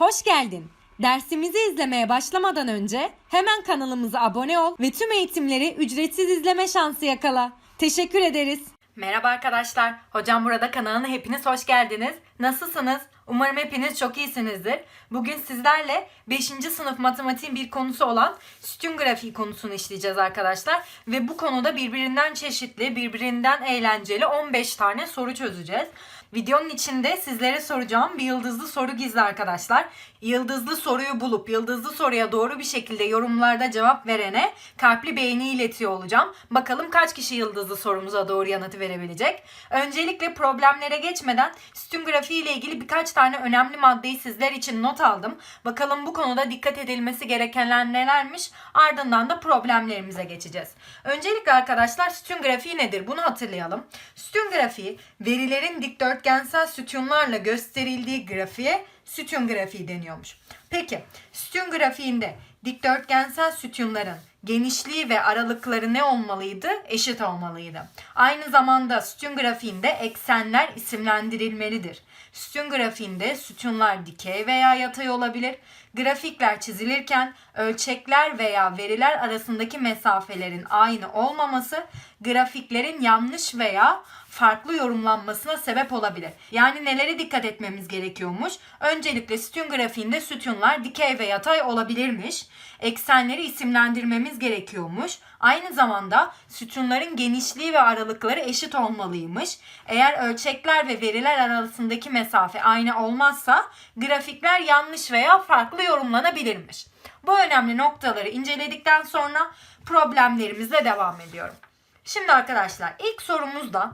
Hoş geldin. Dersimizi izlemeye başlamadan önce hemen kanalımıza abone ol ve tüm eğitimleri ücretsiz izleme şansı yakala. Teşekkür ederiz. Merhaba arkadaşlar. Hocam burada kanalına hepiniz hoş geldiniz. Nasılsınız? Umarım hepiniz çok iyisinizdir. Bugün sizlerle 5. sınıf matematiğin bir konusu olan sütun grafiği konusunu işleyeceğiz arkadaşlar. Ve bu konuda birbirinden çeşitli, birbirinden eğlenceli 15 tane soru çözeceğiz. Videonun içinde sizlere soracağım bir yıldızlı soru gizli arkadaşlar. Yıldızlı soruyu bulup yıldızlı soruya doğru bir şekilde yorumlarda cevap verene kalpli beğeni iletiyor olacağım. Bakalım kaç kişi yıldızlı sorumuza doğru yanıtı verebilecek. Öncelikle problemlere geçmeden sütun grafiği ile ilgili birkaç tane önemli maddeyi sizler için not aldım. Bakalım bu konuda dikkat edilmesi gerekenler nelermiş? Ardından da problemlerimize geçeceğiz. Öncelikle arkadaşlar sütun grafiği nedir? Bunu hatırlayalım. Sütun grafiği verilerin dikdörtgensel sütunlarla gösterildiği grafiğe sütun grafiği deniyormuş. Peki sütun grafiğinde dikdörtgensel sütunların genişliği ve aralıkları ne olmalıydı? Eşit olmalıydı. Aynı zamanda sütun grafiğinde eksenler isimlendirilmelidir. Sütun grafiğinde sütunlar dikey veya yatay olabilir. Grafikler çizilirken ölçekler veya veriler arasındaki mesafelerin aynı olmaması grafiklerin yanlış veya farklı yorumlanmasına sebep olabilir. Yani nelere dikkat etmemiz gerekiyormuş? Öncelikle sütun grafiğinde sütunlar dikey ve yatay olabilirmiş. Eksenleri isimlendirmemiz gerekiyormuş. Aynı zamanda sütunların genişliği ve aralıkları eşit olmalıymış. Eğer ölçekler ve veriler arasındaki mesafe aynı olmazsa grafikler yanlış veya farklı yorumlanabilirmiş. Bu önemli noktaları inceledikten sonra problemlerimizle devam ediyorum. Şimdi arkadaşlar ilk sorumuzda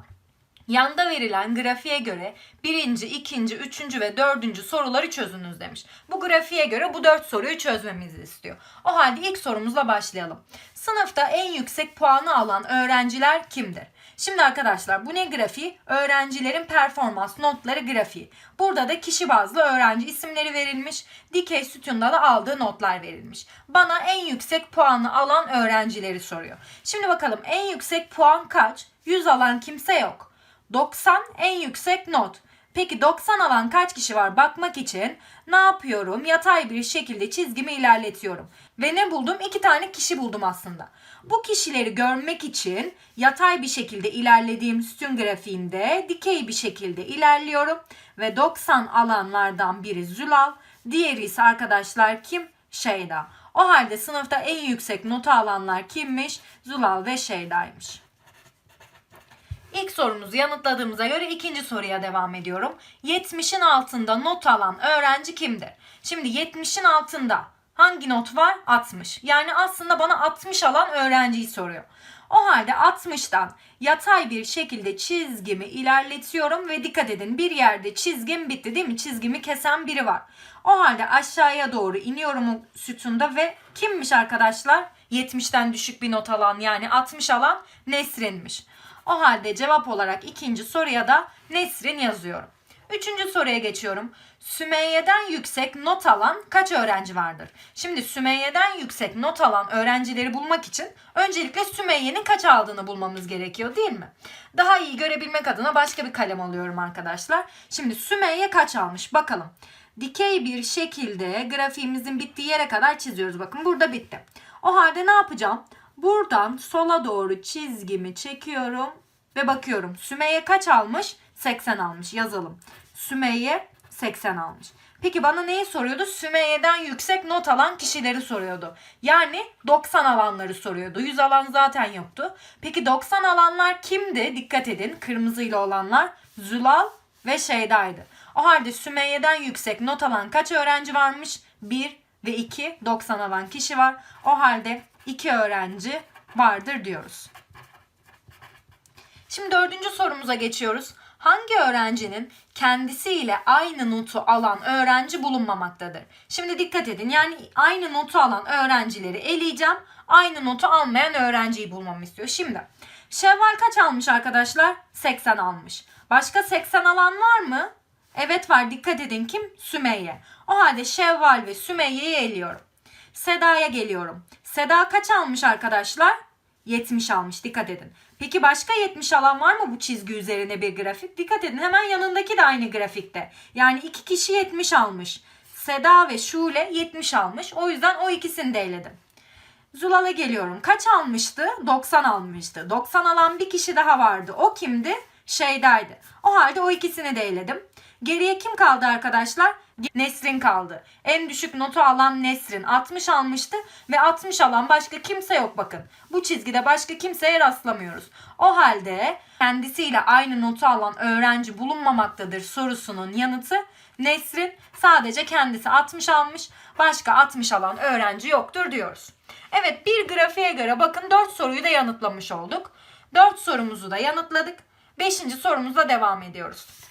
Yanda verilen grafiğe göre birinci, ikinci, üçüncü ve dördüncü soruları çözünüz demiş. Bu grafiğe göre bu dört soruyu çözmemizi istiyor. O halde ilk sorumuzla başlayalım. Sınıfta en yüksek puanı alan öğrenciler kimdir? Şimdi arkadaşlar bu ne grafiği? Öğrencilerin performans notları grafiği. Burada da kişi bazlı öğrenci isimleri verilmiş. Dikey sütunda da aldığı notlar verilmiş. Bana en yüksek puanı alan öğrencileri soruyor. Şimdi bakalım en yüksek puan kaç? 100 alan kimse yok. 90 en yüksek not. Peki 90 alan kaç kişi var bakmak için ne yapıyorum? Yatay bir şekilde çizgimi ilerletiyorum. Ve ne buldum? İki tane kişi buldum aslında. Bu kişileri görmek için yatay bir şekilde ilerlediğim sütun grafiğinde dikey bir şekilde ilerliyorum. Ve 90 alanlardan biri Zülal, diğeri ise arkadaşlar kim? Şeyda. O halde sınıfta en yüksek notu alanlar kimmiş? Zülal ve Şeyda'ymış. İlk sorumuzu yanıtladığımıza göre ikinci soruya devam ediyorum. 70'in altında not alan öğrenci kimdir? Şimdi 70'in altında hangi not var? 60. Yani aslında bana 60 alan öğrenciyi soruyor. O halde 60'tan yatay bir şekilde çizgimi ilerletiyorum ve dikkat edin bir yerde çizgim bitti değil mi? Çizgimi kesen biri var. O halde aşağıya doğru iniyorum sütunda ve kimmiş arkadaşlar? 70'ten düşük bir not alan yani 60 alan Nesrin'miş. O halde cevap olarak ikinci soruya da Nesrin yazıyorum. Üçüncü soruya geçiyorum. Sümeyye'den yüksek not alan kaç öğrenci vardır? Şimdi Sümeyye'den yüksek not alan öğrencileri bulmak için öncelikle Sümeyye'nin kaç aldığını bulmamız gerekiyor değil mi? Daha iyi görebilmek adına başka bir kalem alıyorum arkadaşlar. Şimdi Sümeyye kaç almış bakalım. Dikey bir şekilde grafiğimizin bittiği yere kadar çiziyoruz. Bakın burada bitti. O halde ne yapacağım? Buradan sola doğru çizgimi çekiyorum ve bakıyorum. Sümeyye kaç almış? 80 almış. Yazalım. Sümeyye 80 almış. Peki bana neyi soruyordu? Sümeyye'den yüksek not alan kişileri soruyordu. Yani 90 alanları soruyordu. 100 alan zaten yoktu. Peki 90 alanlar kimdi? Dikkat edin. Kırmızıyla olanlar Zülal ve Şeyda'ydı. O halde Sümeyye'den yüksek not alan kaç öğrenci varmış? 1 ve 2 90 alan kişi var. O halde 2 öğrenci vardır diyoruz. Şimdi dördüncü sorumuza geçiyoruz. Hangi öğrencinin kendisiyle aynı notu alan öğrenci bulunmamaktadır? Şimdi dikkat edin. Yani aynı notu alan öğrencileri eleyeceğim. Aynı notu almayan öğrenciyi bulmamı istiyor. Şimdi Şevval kaç almış arkadaşlar? 80 almış. Başka 80 alan var mı? Evet var. Dikkat edin kim? Sümeyye. O halde Şevval ve Sümeyye'yi eliyorum. Seda'ya geliyorum. Seda kaç almış arkadaşlar? 70 almış dikkat edin. Peki başka 70 alan var mı bu çizgi üzerine bir grafik? Dikkat edin hemen yanındaki de aynı grafikte. Yani iki kişi 70 almış. Seda ve Şule 70 almış. O yüzden o ikisini de eledim. Zulal'a geliyorum. Kaç almıştı? 90 almıştı. 90 alan bir kişi daha vardı. O kimdi? Şeyda'ydı. O halde o ikisini de eledim. Geriye kim kaldı arkadaşlar? Nesrin kaldı. En düşük notu alan Nesrin 60 almıştı ve 60 alan başka kimse yok bakın. Bu çizgide başka kimseye rastlamıyoruz. O halde kendisiyle aynı notu alan öğrenci bulunmamaktadır sorusunun yanıtı Nesrin sadece kendisi 60 almış, başka 60 alan öğrenci yoktur diyoruz. Evet bir grafiğe göre bakın 4 soruyu da yanıtlamış olduk. 4 sorumuzu da yanıtladık. 5. sorumuzla devam ediyoruz.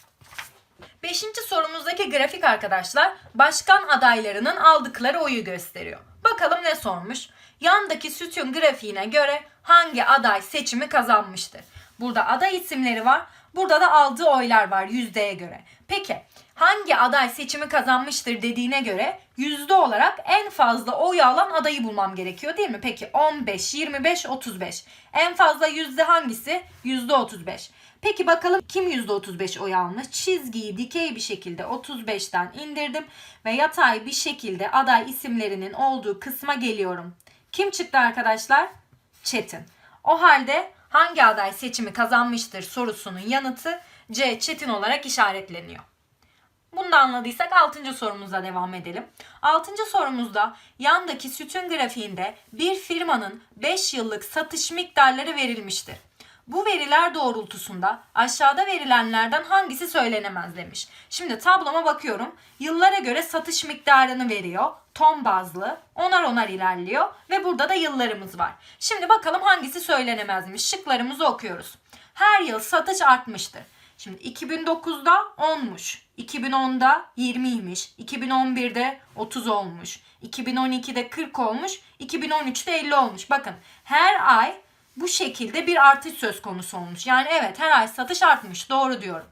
Beşinci sorumuzdaki grafik arkadaşlar başkan adaylarının aldıkları oyu gösteriyor. Bakalım ne sormuş? Yandaki sütun grafiğine göre hangi aday seçimi kazanmıştır? Burada aday isimleri var. Burada da aldığı oylar var yüzdeye göre. Peki hangi aday seçimi kazanmıştır dediğine göre yüzde olarak en fazla oy alan adayı bulmam gerekiyor değil mi? Peki 15, 25, 35. En fazla yüzde hangisi? Yüzde 35. Peki bakalım kim %35 oy almış? Çizgiyi dikey bir şekilde 35'ten indirdim ve yatay bir şekilde aday isimlerinin olduğu kısma geliyorum. Kim çıktı arkadaşlar? Çetin. O halde hangi aday seçimi kazanmıştır sorusunun yanıtı C Çetin olarak işaretleniyor. Bunu da anladıysak 6. sorumuza devam edelim. 6. sorumuzda yandaki sütun grafiğinde bir firmanın 5 yıllık satış miktarları verilmiştir. Bu veriler doğrultusunda aşağıda verilenlerden hangisi söylenemez demiş. Şimdi tabloma bakıyorum. Yıllara göre satış miktarını veriyor. Ton bazlı. Onar onar ilerliyor. Ve burada da yıllarımız var. Şimdi bakalım hangisi söylenemezmiş. Şıklarımızı okuyoruz. Her yıl satış artmıştır. Şimdi 2009'da 10'muş. 2010'da 20'ymiş. 2011'de 30 olmuş. 2012'de 40 olmuş. 2013'te 50 olmuş. Bakın her ay bu şekilde bir artış söz konusu olmuş. Yani evet her ay satış artmış. Doğru diyorum.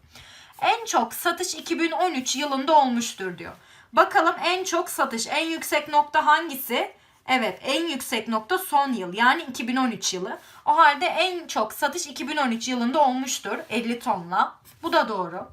En çok satış 2013 yılında olmuştur diyor. Bakalım en çok satış, en yüksek nokta hangisi? Evet en yüksek nokta son yıl yani 2013 yılı. O halde en çok satış 2013 yılında olmuştur 50 tonla. Bu da doğru.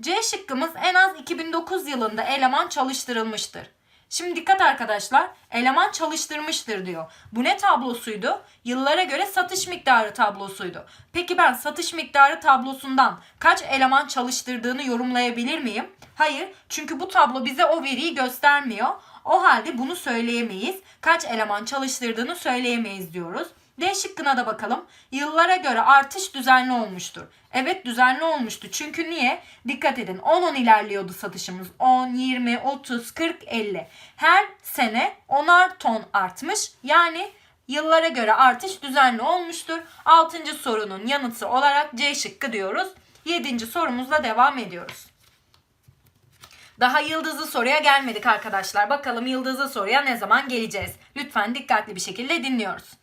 C şıkkımız en az 2009 yılında eleman çalıştırılmıştır. Şimdi dikkat arkadaşlar. Eleman çalıştırmıştır diyor. Bu ne tablosuydu? Yıllara göre satış miktarı tablosuydu. Peki ben satış miktarı tablosundan kaç eleman çalıştırdığını yorumlayabilir miyim? Hayır. Çünkü bu tablo bize o veriyi göstermiyor. O halde bunu söyleyemeyiz. Kaç eleman çalıştırdığını söyleyemeyiz diyoruz. D şıkkına da bakalım. Yıllara göre artış düzenli olmuştur. Evet düzenli olmuştu. Çünkü niye? Dikkat edin 10-10 ilerliyordu satışımız. 10, 20, 30, 40, 50. Her sene 10'ar ton artmış. Yani yıllara göre artış düzenli olmuştur. 6. sorunun yanıtı olarak C şıkkı diyoruz. 7. sorumuzla devam ediyoruz. Daha yıldızlı soruya gelmedik arkadaşlar. Bakalım yıldızlı soruya ne zaman geleceğiz? Lütfen dikkatli bir şekilde dinliyoruz.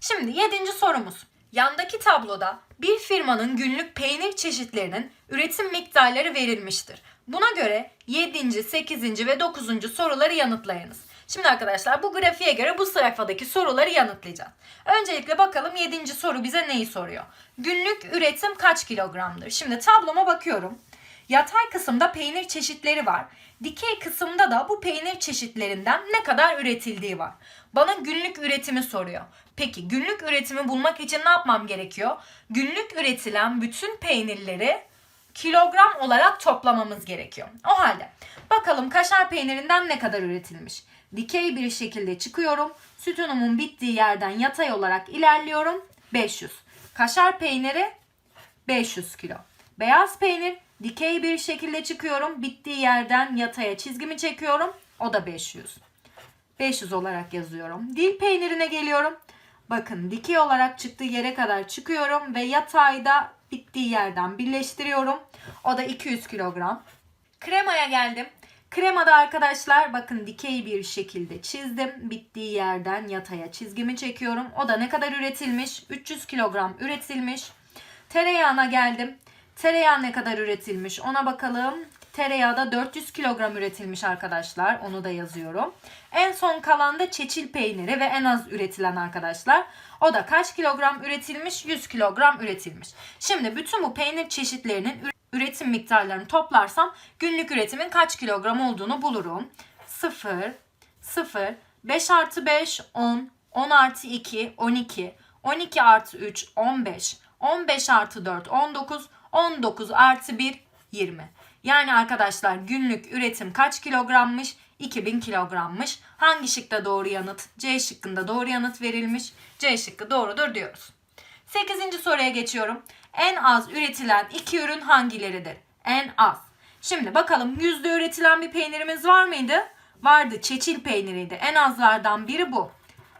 Şimdi yedinci sorumuz. Yandaki tabloda bir firmanın günlük peynir çeşitlerinin üretim miktarları verilmiştir. Buna göre 7. 8. ve 9. soruları yanıtlayınız. Şimdi arkadaşlar bu grafiğe göre bu sayfadaki soruları yanıtlayacağız. Öncelikle bakalım 7. soru bize neyi soruyor? Günlük üretim kaç kilogramdır? Şimdi tabloma bakıyorum. Yatay kısımda peynir çeşitleri var. Dikey kısımda da bu peynir çeşitlerinden ne kadar üretildiği var. Bana günlük üretimi soruyor. Peki günlük üretimi bulmak için ne yapmam gerekiyor? Günlük üretilen bütün peynirleri kilogram olarak toplamamız gerekiyor. O halde bakalım kaşar peynirinden ne kadar üretilmiş? Dikey bir şekilde çıkıyorum. Sütunumun bittiği yerden yatay olarak ilerliyorum. 500. Kaşar peyniri 500 kilo. Beyaz peynir dikey bir şekilde çıkıyorum. Bittiği yerden yataya çizgimi çekiyorum. O da 500. 500 olarak yazıyorum. Dil peynirine geliyorum. Bakın dikey olarak çıktığı yere kadar çıkıyorum ve yatayda bittiği yerden birleştiriyorum. O da 200 kilogram. Kremaya geldim. Kremada arkadaşlar bakın dikey bir şekilde çizdim. Bittiği yerden yataya çizgimi çekiyorum. O da ne kadar üretilmiş? 300 kilogram üretilmiş. Tereyağına geldim. Tereyağı ne kadar üretilmiş ona bakalım. Tereyağı da 400 kilogram üretilmiş arkadaşlar. Onu da yazıyorum. En son kalan da çeçil peyniri ve en az üretilen arkadaşlar. O da kaç kilogram üretilmiş? 100 kilogram üretilmiş. Şimdi bütün bu peynir çeşitlerinin üretim miktarlarını toplarsam günlük üretimin kaç kilogram olduğunu bulurum. 0, 0, 5 artı 5, 10, 10 artı 2, 12, 12 artı 3, 15, 15 artı 4, 19, 19 artı 1, 20. Yani arkadaşlar günlük üretim kaç kilogrammış? 2000 kilogrammış. Hangi şıkta doğru yanıt? C şıkkında doğru yanıt verilmiş. C şıkkı doğrudur diyoruz. 8. soruya geçiyorum. En az üretilen iki ürün hangileridir? En az. Şimdi bakalım yüzde üretilen bir peynirimiz var mıydı? Vardı. Çeçil peyniriydi. En azlardan biri bu.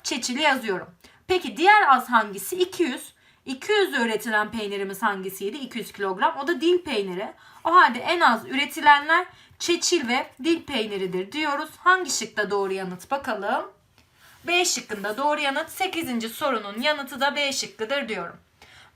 Çeçili yazıyorum. Peki diğer az hangisi? 200. 200 üretilen peynirimiz hangisiydi? 200 kilogram. O da dil peyniri. O halde en az üretilenler çeçil ve dil peyniridir diyoruz. Hangi şıkta doğru yanıt bakalım? B şıkkında doğru yanıt 8. sorunun yanıtı da B şıkkıdır diyorum.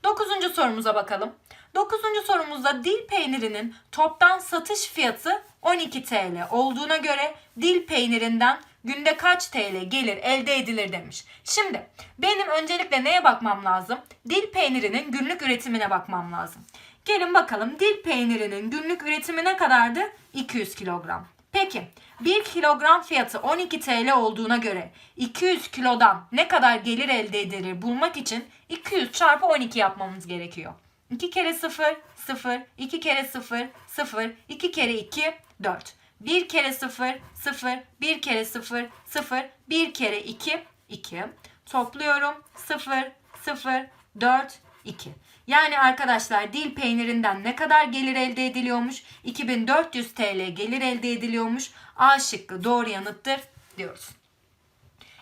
9. sorumuza bakalım. 9. sorumuzda dil peynirinin toptan satış fiyatı 12 TL olduğuna göre dil peynirinden günde kaç TL gelir elde edilir demiş. Şimdi benim öncelikle neye bakmam lazım? Dil peynirinin günlük üretimine bakmam lazım. Gelin bakalım dil peynirinin günlük üretimi ne kadardı? 200 kilogram. Peki 1 kilogram fiyatı 12 TL olduğuna göre 200 kilodan ne kadar gelir elde edilir bulmak için 200 çarpı 12 yapmamız gerekiyor. 2 kere 0 0 2 kere 0 0 2 kere 2 4 1 kere 0 0 1 kere 0 0 1 kere 2 2 topluyorum 0 0 4 2 yani arkadaşlar dil peynirinden ne kadar gelir elde ediliyormuş? 2400 TL gelir elde ediliyormuş. A şıkkı doğru yanıttır diyoruz.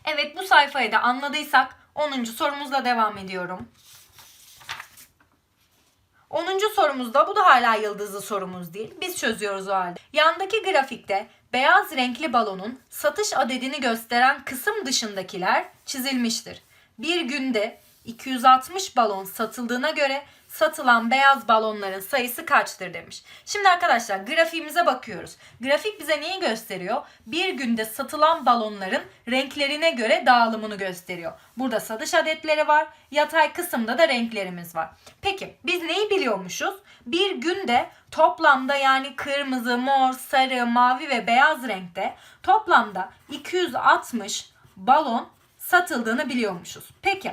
Evet bu sayfayı da anladıysak 10. sorumuzla devam ediyorum. 10. sorumuzda bu da hala yıldızlı sorumuz değil. Biz çözüyoruz o halde. Yandaki grafikte beyaz renkli balonun satış adedini gösteren kısım dışındakiler çizilmiştir. Bir günde 260 balon satıldığına göre satılan beyaz balonların sayısı kaçtır demiş. Şimdi arkadaşlar grafiğimize bakıyoruz. Grafik bize neyi gösteriyor? Bir günde satılan balonların renklerine göre dağılımını gösteriyor. Burada satış adetleri var. Yatay kısımda da renklerimiz var. Peki biz neyi biliyormuşuz? Bir günde toplamda yani kırmızı, mor, sarı, mavi ve beyaz renkte toplamda 260 balon satıldığını biliyormuşuz. Peki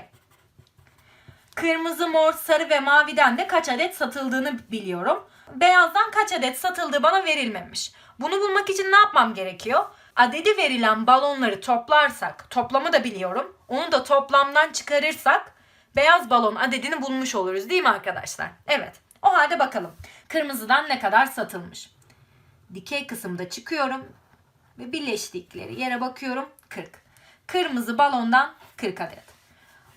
Kırmızı, mor, sarı ve maviden de kaç adet satıldığını biliyorum. Beyazdan kaç adet satıldığı bana verilmemiş. Bunu bulmak için ne yapmam gerekiyor? Adedi verilen balonları toplarsak, toplamı da biliyorum. Onu da toplamdan çıkarırsak beyaz balon adedini bulmuş oluruz değil mi arkadaşlar? Evet. O halde bakalım. Kırmızıdan ne kadar satılmış? Dikey kısımda çıkıyorum ve birleştikleri yere bakıyorum 40. Kırmızı balondan 40 adet.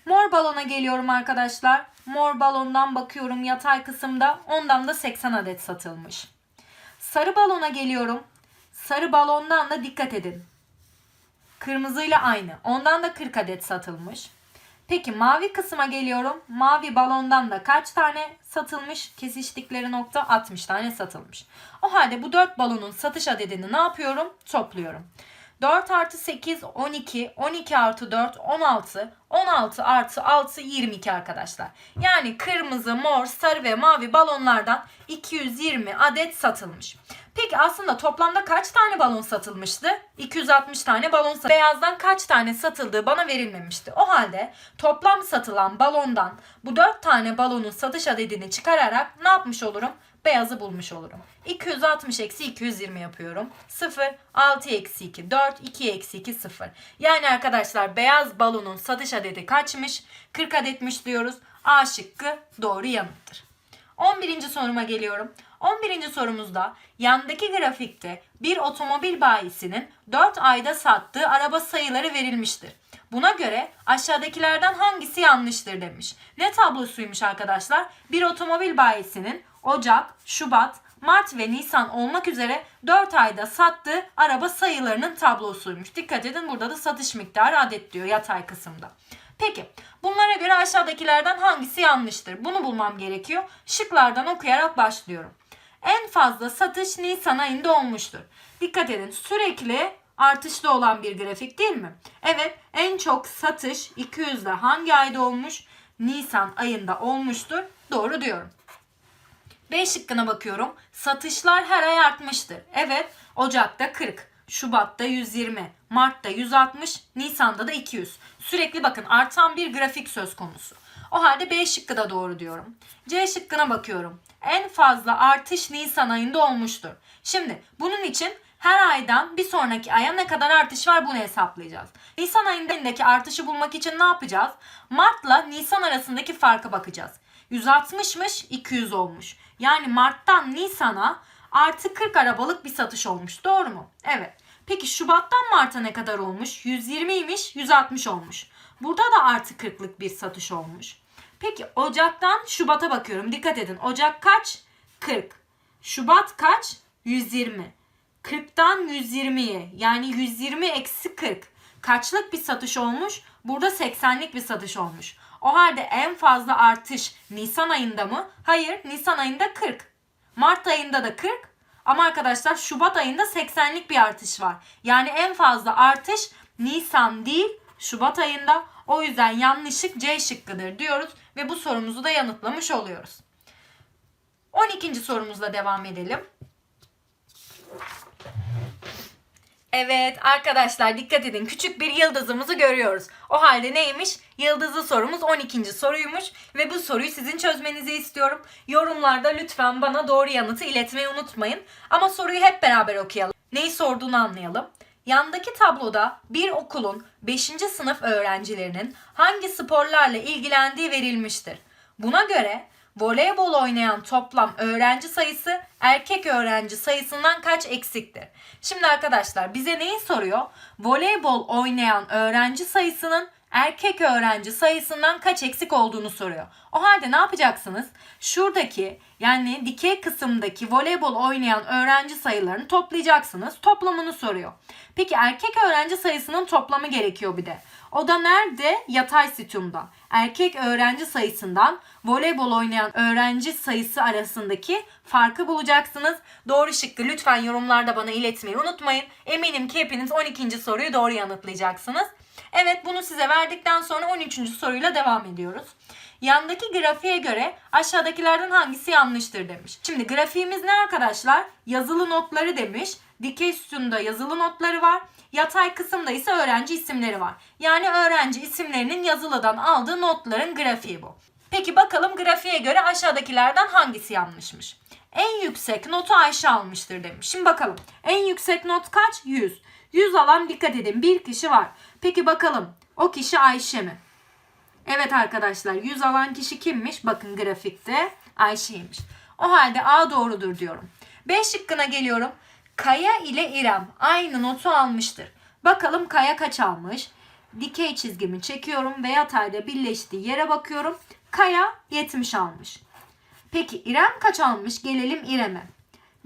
Mor balona geliyorum arkadaşlar. Mor balondan bakıyorum yatay kısımda. Ondan da 80 adet satılmış. Sarı balona geliyorum. Sarı balondan da dikkat edin. Kırmızıyla aynı. Ondan da 40 adet satılmış. Peki mavi kısma geliyorum. Mavi balondan da kaç tane satılmış? Kesiştikleri nokta 60 tane satılmış. O halde bu 4 balonun satış adedini ne yapıyorum? Topluyorum. 4 artı 8 12, 12 artı 4 16, 16 artı 6 22 arkadaşlar. Yani kırmızı, mor, sarı ve mavi balonlardan 220 adet satılmış. Peki aslında toplamda kaç tane balon satılmıştı? 260 tane balon satılmıştı. Beyazdan kaç tane satıldığı bana verilmemişti. O halde toplam satılan balondan bu 4 tane balonun satış adedini çıkararak ne yapmış olurum? Beyazı bulmuş olurum. 260 eksi 220 yapıyorum. 0, 6 eksi 2, 4, 2 eksi 2, 0. Yani arkadaşlar beyaz balonun satış adedi kaçmış? 40 adetmiş diyoruz. A şıkkı doğru yanıttır. 11. soruma geliyorum. 11. sorumuzda yandaki grafikte bir otomobil bayisinin 4 ayda sattığı araba sayıları verilmiştir. Buna göre aşağıdakilerden hangisi yanlıştır demiş. Ne tablosuymuş arkadaşlar? Bir otomobil bayisinin Ocak, Şubat, Mart ve Nisan olmak üzere 4 ayda sattığı araba sayılarının tablosuymuş. Dikkat edin burada da satış miktarı adet diyor yatay kısımda. Peki bunlara göre aşağıdakilerden hangisi yanlıştır? Bunu bulmam gerekiyor. Şıklardan okuyarak başlıyorum. En fazla satış Nisan ayında olmuştur. Dikkat edin sürekli artışlı olan bir grafik değil mi? Evet en çok satış 200'de hangi ayda olmuş? Nisan ayında olmuştur. Doğru diyorum. B şıkkına bakıyorum. Satışlar her ay artmıştır. Evet, Ocak'ta 40, Şubat'ta 120, Mart'ta 160, Nisan'da da 200. Sürekli bakın artan bir grafik söz konusu. O halde B şıkkı da doğru diyorum. C şıkkına bakıyorum. En fazla artış Nisan ayında olmuştur. Şimdi bunun için her aydan bir sonraki aya ne kadar artış var bunu hesaplayacağız. Nisan ayındaki artışı bulmak için ne yapacağız? Mart'la Nisan arasındaki farka bakacağız. 160'mış 200 olmuş. Yani Mart'tan Nisan'a artı 40 arabalık bir satış olmuş. Doğru mu? Evet. Peki Şubat'tan Mart'a ne kadar olmuş? 120'ymiş 160 olmuş. Burada da artı 40'lık bir satış olmuş. Peki Ocak'tan Şubat'a bakıyorum. Dikkat edin. Ocak kaç? 40. Şubat kaç? 120. 40'tan 120'ye yani 120 eksi 40 kaçlık bir satış olmuş? Burada 80'lik bir satış olmuş. O halde en fazla artış Nisan ayında mı? Hayır Nisan ayında 40. Mart ayında da 40 ama arkadaşlar Şubat ayında 80'lik bir artış var. Yani en fazla artış Nisan değil Şubat ayında. O yüzden yanlışlık C şıkkıdır diyoruz ve bu sorumuzu da yanıtlamış oluyoruz. 12. sorumuzla devam edelim. Evet arkadaşlar dikkat edin küçük bir yıldızımızı görüyoruz. O halde neymiş? Yıldızlı sorumuz 12. soruymuş ve bu soruyu sizin çözmenizi istiyorum. Yorumlarda lütfen bana doğru yanıtı iletmeyi unutmayın. Ama soruyu hep beraber okuyalım. Neyi sorduğunu anlayalım. Yandaki tabloda bir okulun 5. sınıf öğrencilerinin hangi sporlarla ilgilendiği verilmiştir. Buna göre voleybol oynayan toplam öğrenci sayısı erkek öğrenci sayısından kaç eksiktir? Şimdi arkadaşlar bize neyi soruyor? Voleybol oynayan öğrenci sayısının erkek öğrenci sayısından kaç eksik olduğunu soruyor. O halde ne yapacaksınız? Şuradaki yani dikey kısımdaki voleybol oynayan öğrenci sayılarını toplayacaksınız. Toplamını soruyor. Peki erkek öğrenci sayısının toplamı gerekiyor bir de. O da nerede? Yatay sütunda. Erkek öğrenci sayısından voleybol oynayan öğrenci sayısı arasındaki farkı bulacaksınız. Doğru şıkkı lütfen yorumlarda bana iletmeyi unutmayın. Eminim ki hepiniz 12. soruyu doğru yanıtlayacaksınız. Evet bunu size verdikten sonra 13. soruyla devam ediyoruz. Yandaki grafiğe göre aşağıdakilerden hangisi yanlıştır demiş. Şimdi grafiğimiz ne arkadaşlar? Yazılı notları demiş. Dikey sütunda yazılı notları var. Yatay kısımda ise öğrenci isimleri var. Yani öğrenci isimlerinin yazılıdan aldığı notların grafiği bu. Peki bakalım grafiğe göre aşağıdakilerden hangisi yanlışmış? En yüksek notu Ayşe almıştır demiş. Şimdi bakalım. En yüksek not kaç? 100. 100 alan dikkat edin bir kişi var. Peki bakalım o kişi Ayşe mi? Evet arkadaşlar 100 alan kişi kimmiş? Bakın grafikte Ayşe'ymiş. O halde A doğrudur diyorum. B şıkkına geliyorum. Kaya ile İrem aynı notu almıştır. Bakalım Kaya kaç almış? Dikey çizgimi çekiyorum ve yatayda birleştiği yere bakıyorum. Kaya 70 almış. Peki İrem kaç almış? Gelelim İrem'e.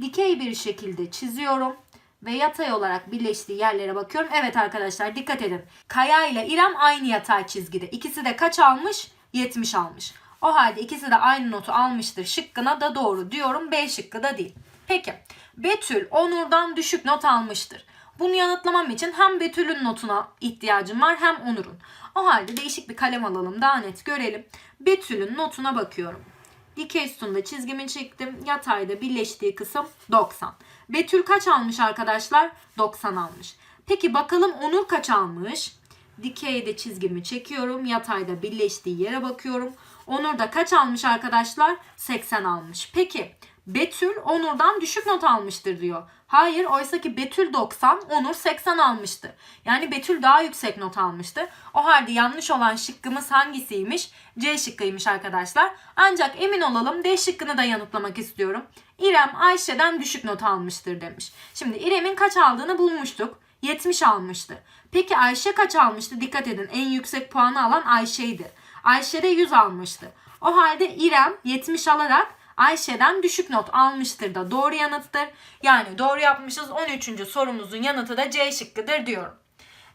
Dikey bir şekilde çiziyorum ve yatay olarak birleştiği yerlere bakıyorum. Evet arkadaşlar dikkat edin. Kaya ile İrem aynı yatay çizgide. İkisi de kaç almış? 70 almış. O halde ikisi de aynı notu almıştır. Şıkkına da doğru diyorum. B şıkkı da değil. Peki Betül Onur'dan düşük not almıştır. Bunu yanıtlamam için hem Betül'ün notuna ihtiyacım var hem Onur'un. O halde değişik bir kalem alalım daha net görelim. Betül'ün notuna bakıyorum. Dikey sütunda çizgimi çektim. Yatayda birleştiği kısım 90. Betül kaç almış arkadaşlar? 90 almış. Peki bakalım Onur kaç almış? Dikeyde çizgimi çekiyorum. Yatayda birleştiği yere bakıyorum. Onur da kaç almış arkadaşlar? 80 almış. Peki Betül Onur'dan düşük not almıştır diyor. Hayır oysa ki Betül 90, Onur 80 almıştı. Yani Betül daha yüksek not almıştı. O halde yanlış olan şıkkımız hangisiymiş? C şıkkıymış arkadaşlar. Ancak emin olalım D şıkkını da yanıtlamak istiyorum. İrem Ayşe'den düşük not almıştır demiş. Şimdi İrem'in kaç aldığını bulmuştuk. 70 almıştı. Peki Ayşe kaç almıştı? Dikkat edin en yüksek puanı alan Ayşe'ydi. Ayşe de 100 almıştı. O halde İrem 70 alarak Ayşe'den düşük not almıştır da doğru yanıttır. Yani doğru yapmışız 13. sorumuzun yanıtı da C şıkkıdır diyorum.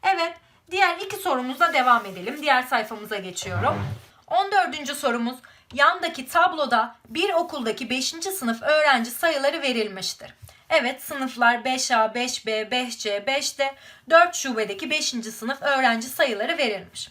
Evet diğer iki sorumuzla devam edelim. Diğer sayfamıza geçiyorum. 14. sorumuz yandaki tabloda bir okuldaki 5. sınıf öğrenci sayıları verilmiştir. Evet sınıflar 5A, 5B, 5C, 5D, 4 şubedeki 5. sınıf öğrenci sayıları verilmiş.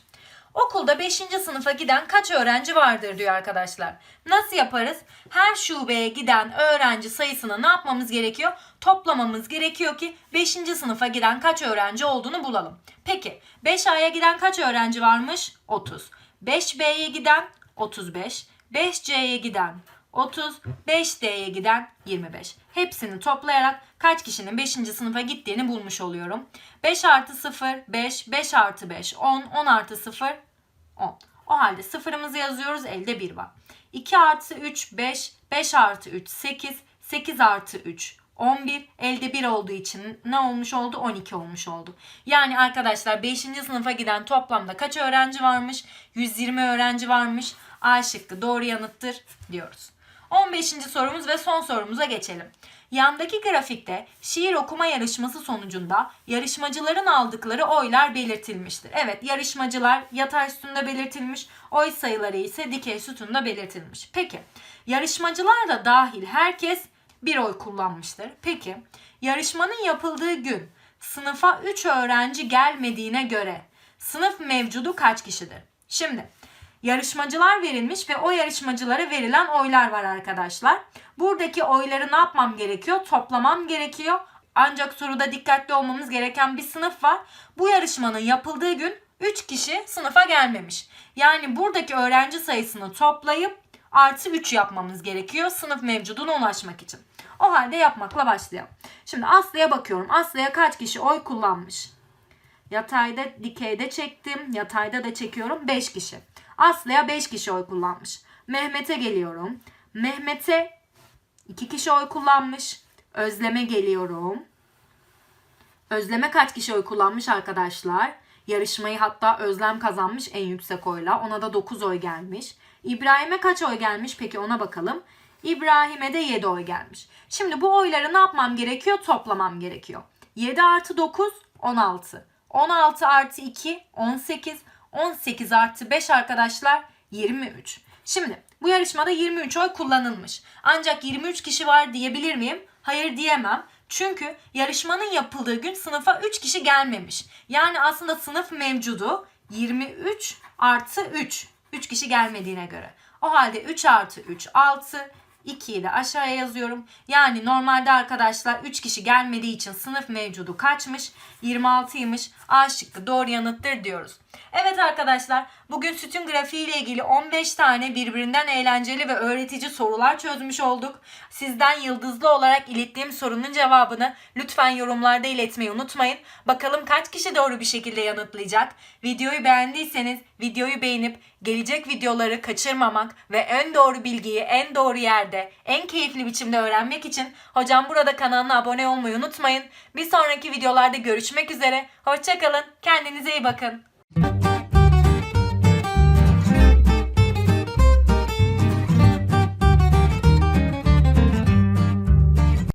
Okulda 5. sınıfa giden kaç öğrenci vardır diyor arkadaşlar. Nasıl yaparız? Her şubeye giden öğrenci sayısını ne yapmamız gerekiyor? Toplamamız gerekiyor ki 5. sınıfa giden kaç öğrenci olduğunu bulalım. Peki 5A'ya giden kaç öğrenci varmış? 30. 5B'ye giden 35. 5C'ye giden 30, 5D'ye giden 25. Hepsini toplayarak kaç kişinin 5. sınıfa gittiğini bulmuş oluyorum. 5 artı 0, 5, 5 artı 5, 10, 10 artı 0, 10. O halde sıfırımızı yazıyoruz, elde 1 var. 2 artı 3, 5, 5 artı 3, 8, 8 artı 3, 11, elde 1 olduğu için ne olmuş oldu? 12 olmuş oldu. Yani arkadaşlar 5. sınıfa giden toplamda kaç öğrenci varmış? 120 öğrenci varmış. A şıkkı doğru yanıttır diyoruz. 15. sorumuz ve son sorumuza geçelim. Yandaki grafikte şiir okuma yarışması sonucunda yarışmacıların aldıkları oylar belirtilmiştir. Evet yarışmacılar yatay sütunda belirtilmiş, oy sayıları ise dikey sütunda belirtilmiş. Peki yarışmacılar da dahil herkes bir oy kullanmıştır. Peki yarışmanın yapıldığı gün sınıfa 3 öğrenci gelmediğine göre sınıf mevcudu kaç kişidir? Şimdi yarışmacılar verilmiş ve o yarışmacılara verilen oylar var arkadaşlar. Buradaki oyları ne yapmam gerekiyor? Toplamam gerekiyor. Ancak soruda dikkatli olmamız gereken bir sınıf var. Bu yarışmanın yapıldığı gün 3 kişi sınıfa gelmemiş. Yani buradaki öğrenci sayısını toplayıp artı 3 yapmamız gerekiyor sınıf mevcuduna ulaşmak için. O halde yapmakla başlayalım. Şimdi Aslı'ya bakıyorum. Aslı'ya kaç kişi oy kullanmış? Yatayda, dikeyde çektim. Yatayda da çekiyorum. 5 kişi. Aslı'ya 5 kişi oy kullanmış. Mehmet'e geliyorum. Mehmet'e 2 kişi oy kullanmış. Özlem'e geliyorum. Özlem'e kaç kişi oy kullanmış arkadaşlar? Yarışmayı hatta Özlem kazanmış en yüksek oyla. Ona da 9 oy gelmiş. İbrahim'e kaç oy gelmiş peki ona bakalım. İbrahim'e de 7 oy gelmiş. Şimdi bu oyları ne yapmam gerekiyor? Toplamam gerekiyor. 7 artı 9 16. 16 artı 2 18. 18 artı 5 arkadaşlar 23. Şimdi bu yarışmada 23 oy kullanılmış. Ancak 23 kişi var diyebilir miyim? Hayır diyemem. Çünkü yarışmanın yapıldığı gün sınıfa 3 kişi gelmemiş. Yani aslında sınıf mevcudu 23 artı 3. 3 kişi gelmediğine göre. O halde 3 artı 3 6. 2'yi de aşağıya yazıyorum. Yani normalde arkadaşlar 3 kişi gelmediği için sınıf mevcudu kaçmış? 26'ymış. A şıkkı doğru yanıttır diyoruz. Evet arkadaşlar bugün sütun grafiği ile ilgili 15 tane birbirinden eğlenceli ve öğretici sorular çözmüş olduk. Sizden yıldızlı olarak ilettiğim sorunun cevabını lütfen yorumlarda iletmeyi unutmayın. Bakalım kaç kişi doğru bir şekilde yanıtlayacak. Videoyu beğendiyseniz videoyu beğenip gelecek videoları kaçırmamak ve en doğru bilgiyi en doğru yerde, en keyifli biçimde öğrenmek için hocam burada kanalına abone olmayı unutmayın. Bir sonraki videolarda görüşmek üzere. Hoşçakalın. Kendinize iyi bakın.